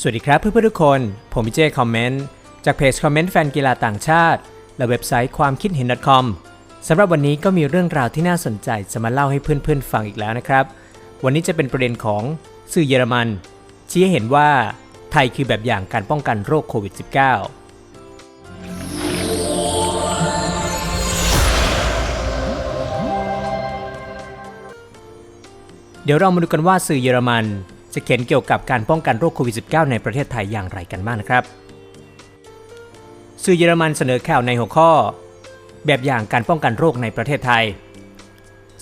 สวัสดีครับเพื่อนๆทุกคน ผมพี่เจคอมเมนต์จากเพจคอมเมนต์แฟนกีฬาต่างชาติ และเว็บไซต์ความคิดเห็น .com สำหรับวันนี้ก็มีเรื่องราวที่น่าสนใจจะมาเล่าให้เพื่อนๆฟังอีกแล้วนะครับ วันนี้จะเป็นประเด็นของสื่อเยอรมันชี้ให้เห็นว่าไทยคือแบบอย่างการป้องกันโรคโควิด -19 เดี๋ยวเรามาดูกันว่าสื่อเยอรมัน จะเขียนเกี่ยวกับการป้องกันโรคโควิด -19 ในประเทศไทยอย่างไรกันบ้างนะครับ สื่อเยอรมันเสนอข่าวในหัวข้อ แบบอย่างการป้องกันโรคในประเทศไทย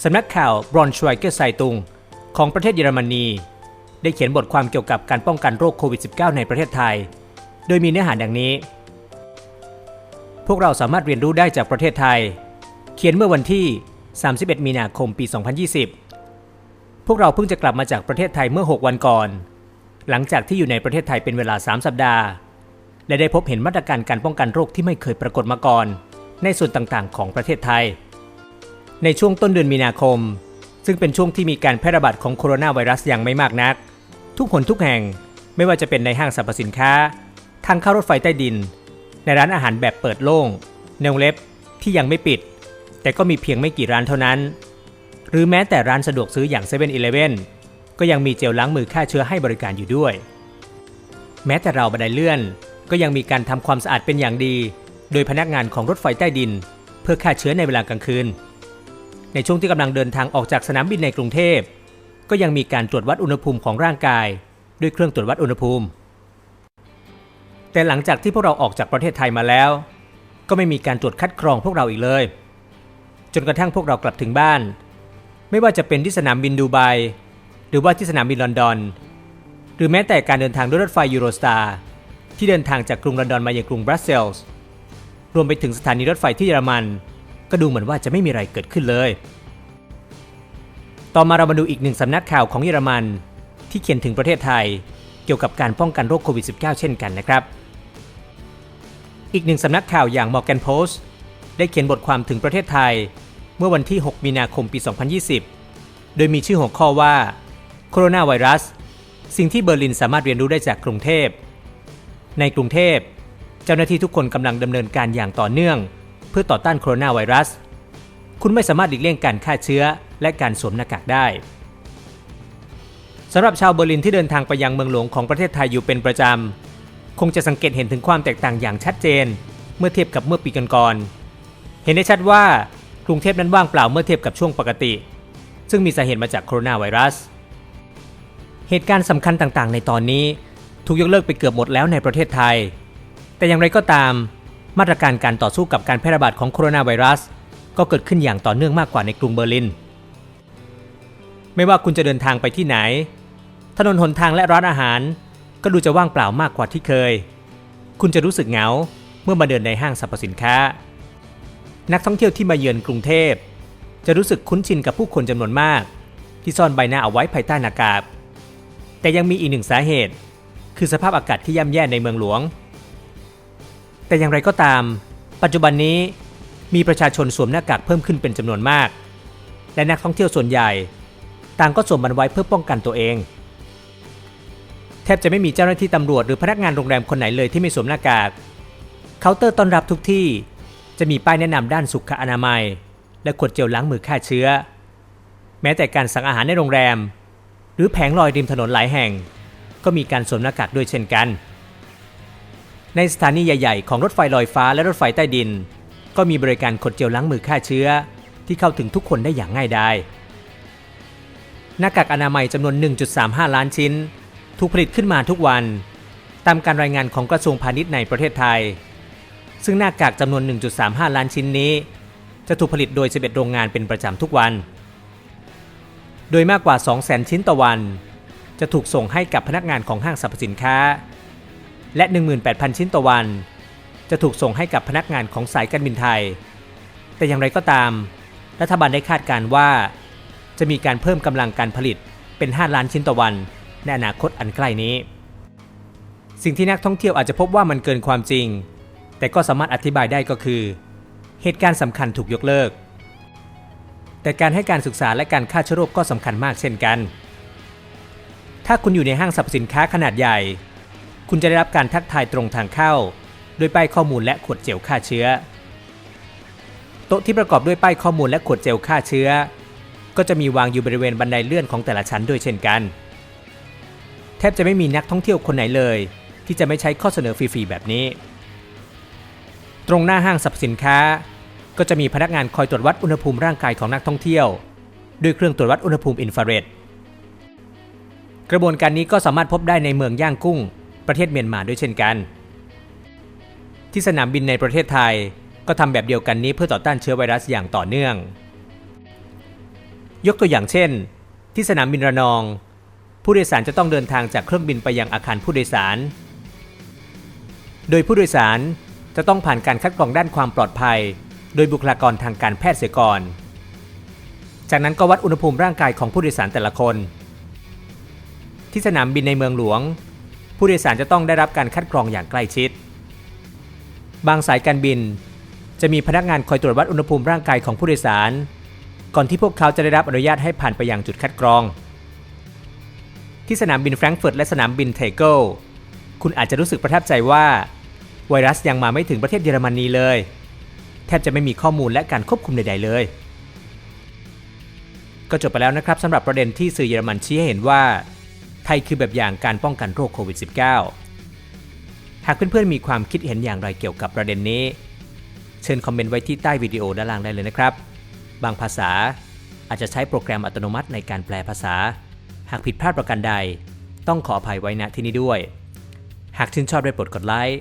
สำนักข่าวบรอนชไวเกอไซตุงของประเทศเยอรมนี ได้เขียนบทความเกี่ยวกับการป้องกันโรคโควิด -19 ในประเทศไทย โดยมีเนื้อหาดังนี้ พวกเราสามารถเรียนรู้ได้จากประเทศไทย เขียนเมื่อวันที่ 31 มีนาคม ปี 2020 พวกเราเพิ่งจะกลับมาจากประเทศไทยเมื่อ 6 วันก่อน หลังจากที่อยู่ในประเทศไทยเป็นเวลา 3 สัปดาห์ และได้พบเห็นมาตรการการป้องกันโรคที่ไม่เคยปรากฏมาก่อน ในส่วนต่างๆ ของประเทศไทย ในช่วงต้นเดือนมีนาคม ซึ่งเป็นช่วงที่มีการแพร่ระบาดของโคโรนาไวรัสอย่างไม่มากนัก ทุกคนทุกแห่งไม่ว่าจะเป็นในห้างสรรพสินค้า ทางเข้ารถไฟใต้ดิน ในร้านอาหารแบบเปิดโล่งในวงเล็บที่ยังไม่ปิด แต่ก็มีเพียงไม่กี่ร้านเท่านั้น หรือแม้แต่ร้านสะดวกซื้ออย่าง7 e เ e ่ e อก็ยังมีเจลล้างมือฆ่าเชื้อให้บริการอยู่ด้วย แม้แต่เราบันไดเลื่อน ก็ยังมีการทำความสะอาดเป็นอย่างดี โดยพนักงานของรถไฟใต้ดิน เพื่อฆ่าเชื้อในเวลากลางคืน ในช่วงที่กำลังเดินทางออกจากสนามบินในกรุงเทพ ก็ยังมีการตรวจวัดอุณหภูมิของร่างกาย ด้วยเครื่องตรวจวัดอุณหภูมิ แต่หลังจากที่พวกเราออกจากประเทศไทยมาแล้ว ก็ไม่มีการตรวจคัดกรองพวกเราอีกเลย จนกระทั่งพวกเรากลับถึงบ้าน ไม่ว่าจะเป็นที่สนามบินดูไบหรือว่าที่สนามบินลอนดอน หรือแม้แต่การเดินทางด้วยรถไฟยูโรสตาร์ที่เดินทางจากกรุงลอนดอนมายังกรุงบรัสเซลส์รวมไปถึงสถานีรถไฟที่เยอรมัน ก็ดูเหมือนว่าจะไม่มีอะไรเกิดขึ้นเลย ต่อมาเรามาดูอีกหนึ่งสำนักข่าวของเยอรมัน ที่เขียนถึงประเทศไทย เกี่ยวกับการป้องกันโรคโควิด -19 เช่นกันนะครับ อีกหนึ่งสำนักข่าวอย่าง Morgan Post ได้เขียนบทความถึงประเทศไทย มื่อวันที่ 6 มีนาคมปี 2020 โดยมีชื่อหัวข้อว่า โคโรนาไวรัส สิ่งที่เบอร์ลินสามารถเรียนรู้ได้จากกรุงเทพ ในกรุงเทพ เจ้าหน้าที่ทุกคนกำลังดำเนินการอย่างต่อเนื่อง เพื่อต่อต้านโคโรนาไวรัส คุณไม่สามารถหลีกเลี่ยงการฆ่าเชื้อและการสวมหน้ากากได้สำหรับชาวเบอร์ลินที่เดินทางไปยังเมืองหลวงของประเทศไทยอยู่เป็นประจำ คงจะสังเกตเห็นถึงความแตกต่างอย่างชัดเจน เมื่อเทียบกับเมื่อปีก่อนๆเห็นได้ชัดว่า รุงเทพนั้นว่างเปล่าเมื่อเทียบกับช่วงปกติ ซึ่งมีสาเหตุมาจากโคโรนาไวรัส เหตุการณ์สำคัญต่างๆ ในตอนนี้ถูกยกเลิกไปเกือบหมดแล้วในประเทศไทย แต่อย่างไรก็ตาม มาตรการการต่อสู้กับการแพร่ระบาดของโคโรนาไวรัส ก็เกิดขึ้นอย่างต่อเนื่องมากกว่าในกรุงเบอร์ลิน ไม่ว่าคุณจะเดินทางไปที่ไหน ถนนหนทางและร้านอาหาร ก็ดูจะว่างเปล่ามากกว่าที่เคย คุณจะรู้สึกเหงาเมื่อมาเดินในห้างสรรพสินค้า นักท่องเที่ยวที่มาเยือนกรุงเทพ จะรู้สึกคุ้นชินกับผู้คนจำนวนมาก ที่ซ่อนใบหน้าเอาไว้ภายใต้หน้ากากแต่ยังมีอีกหนึ่งสาเหตุ คือสภาพอากาศที่ย่ำแย่ในเมืองหลวง แต่อย่างไรก็ตาม ปัจจุบันนี้มีประชาชนสวมหน้ากากเพิ่มขึ้นเป็นจำนวนมาก และนักท่องเที่ยวส่วนใหญ่ ต่างก็สวมมันไว้เพื่อป้องกันตัวเอง แทบจะไม่มีเจ้าหน้าที่ตำรวจหรือพนักงานโรงแรมคนไหนเลยที่ไม่สวมหน้ากากเคาน์เตอร์ต้อนรับทุกที่ จะมีป้ายแนะนำด้านสุขอนามัย และขวดเจลล้างมือฆ่าเชื้อ แม้แต่การสั่งอาหารในโรงแรม หรือแผงลอยริมถนนหลายแห่ง ก็มีการสวมหน้ากากด้วยเช่นกัน ในสถานีใหญ่ ๆ ของรถไฟลอยฟ้าและรถไฟใต้ดิน ก็มีบริการขวดเจลล้างมือฆ่าเชื้อ ที่เข้าถึงทุกคนได้อย่างง่ายดายหน้ากากอนามัยจำนวน 1.35 ล้านชิ้น ถูกผลิตขึ้นมาทุกวัน ตามการรายงานของกระทรวงพาณิชย์ในประเทศไทย ซึ่งหน้ากากจำนวน 1.35 ล้านชิ้นนี้ จะถูกผลิตโดย 11 โรงงานเป็นประจำทุกวัน โดยมากกว่า 200,000 ชิ้นต่อวัน จะถูกส่งให้กับพนักงานของห้างสรรพสินค้า และ 18,000 ชิ้นต่อวัน จะถูกส่งให้กับพนักงานของสายการบินไทย แต่อย่างไรก็ตาม รัฐบาลได้คาดการณ์ว่า จะมีการเพิ่มกำลังการผลิตเป็น 5 ล้านชิ้นต่อวัน ในอนาคตอันใกล้นี้ สิ่งที่นักท่องเที่ยวอาจจะพบว่ามันเกินความจริง แต่ก็สามารถอธิบายได้ก็คือ เหตุการณ์สำคัญถูกยกเลิก แต่การให้การศึกษาและการฆ่าเชื้อโรคก็สำคัญมากเช่นกัน ถ้าคุณอยู่ในห้างสรรพสินค้าขนาดใหญ่ คุณจะได้รับการทักทายตรงทางเข้า โดยป้ายข้อมูลและขวดเจลฆ่าเชื้อ โต๊ะที่ประกอบด้วยป้ายข้อมูลและขวดเจลฆ่าเชื้อ ก็จะมีวางอยู่บริเวณบันไดเลื่อนของแต่ละชั้นด้วยเช่นกัน แทบจะไม่มีนักท่องเที่ยวคนไหนเลย ที่จะไม่ใช้ข้อเสนอฟรีๆแบบนี้ ตรงหน้าห้างสรรพสินค้า ก็จะมีพนักงานคอยตรวจวัดอุณหภูมิร่างกายของนักท่องเที่ยว ด้วยเครื่องตรวจวัดอุณหภูมิอินฟราเรดกระบวนการนี้ก็สามารถพบได้ในเมืองย่างกุ้ง ประเทศเมียนมาด้วยเช่นกัน ที่สนามบินในประเทศไทยก็ทำแบบเดียวกันนี้เพื่อต่อต้านเชื้อไวรัสอย่างต่อเนื่อง ยกตัวอย่างเช่น ที่สนามบินระนอง ผู้โดยสารจะต้องเดินทางจากเครื่องบินไปยังอาคารผู้โดยสาร โดยผู้โดยสาร จะต้องผ่านการคัดกรองด้านความปลอดภัย โดยบุคลากรทางการแพทย์เสียก่อน จากนั้นก็วัดอุณหภูมิร่างกายของผู้โดยสารแต่ละคน ที่สนามบินในเมืองหลวง ผู้โดยสารจะต้องได้รับการคัดกรองอย่างใกล้ชิด บางสายการบิน จะมีพนักงานคอยตรวจวัดอุณหภูมิร่างกายของผู้โดยสาร ก่อนที่พวกเขาจะได้รับอนุญาตให้ผ่านไปยังจุดคัดกรอง ที่สนามบินแฟรงก์เฟิร์ตและสนามบินเทเกิลคุณอาจจะรู้สึกประทับใจว่า ไวรัสยังมาไม่ถึงประเทศเยอรมนีเลย แทบจะไม่มีข้อมูลและการควบคุมใด ๆ เลย ก็จบไปแล้วนะครับสำหรับประเด็นที่สื่อเยอรมันชี้ให้เห็นว่า ไทยคือแบบอย่างการป้องกันโรคโควิด -19 หากเพื่อนๆมีความคิดเห็นอย่างไรเกี่ยวกับประเด็นนี้ เชิญคอมเมนต์ไว้ที่ใต้วิดีโอด้านล่างได้เลยนะครับ บางภาษาอาจจะใช้โปรแกรมอัตโนมัติในการแปลภาษา หากผิดพลาดประการใด ต้องขออภัยไว้ณที่นี้ด้วย หากชื่นชอบได้โปรดกดไลค์